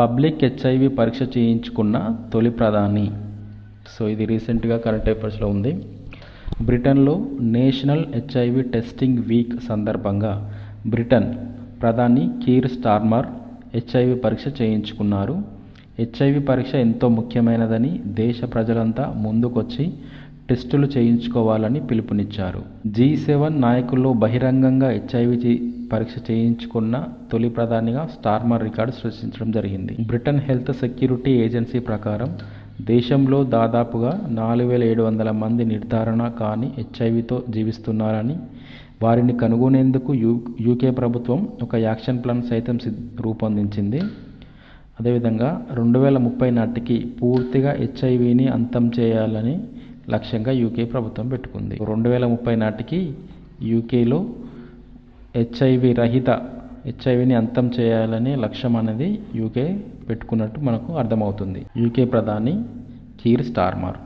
Public HIV పరీక్ష చేయించుకున్న తొలి ప్రధాని. సో ఇది రీసెంట్గా కరెంట్ అఫైర్స్లో ఉంది. బ్రిటన్లో నేషనల్ హెచ్ఐవి టెస్టింగ్ వీక్ సందర్భంగా బ్రిటన్ ప్రధాని కీర్ స్టార్మర్ హెచ్ఐవి పరీక్ష చేయించుకున్నారు. హెచ్ఐవి పరీక్ష ఎంతో ముఖ్యమైనదని దేశ ప్రజలంతా ముందుకొచ్చి టెస్టులు చేయించుకోవాలని పిలుపునిచ్చారు. జీ సెవెన్ నాయకుల్లో బహిరంగంగా హెచ్ఐవి పరీక్ష చేయించుకున్న తొలి ప్రధానిగా స్టార్మర్ రికార్డు సృష్టించడం జరిగింది. బ్రిటన్ హెల్త్ సెక్యూరిటీ ఏజెన్సీ ప్రకారం దేశంలో దాదాపుగా నాలుగు వేల ఏడు వందల మంది నిర్ధారణ కాని హెచ్ఐవితో జీవిస్తున్నారని వారిని కనుగొనేందుకు యూ యూకే ప్రభుత్వం ఒక యాక్షన్ ప్లాన్ సైతం రూపొందించింది. అదేవిధంగా రెండు వేల ముప్పై నాటికి పూర్తిగా హెచ్ఐవిని అంతం చేయాలని లక్ష్యంగా యూకే ప్రభుత్వం పెట్టుకుంది. రెండు వేల ముప్పై నాటికి యూకేలో హెచ్ఐవి రహిత హెచ్ఐవిని అంతం చేయాలనే లక్ష్యం అనేది యూకే పెట్టుకున్నట్టు మనకు అర్థమవుతుంది. యూకే ప్రధాని కీర్ స్టార్మర్.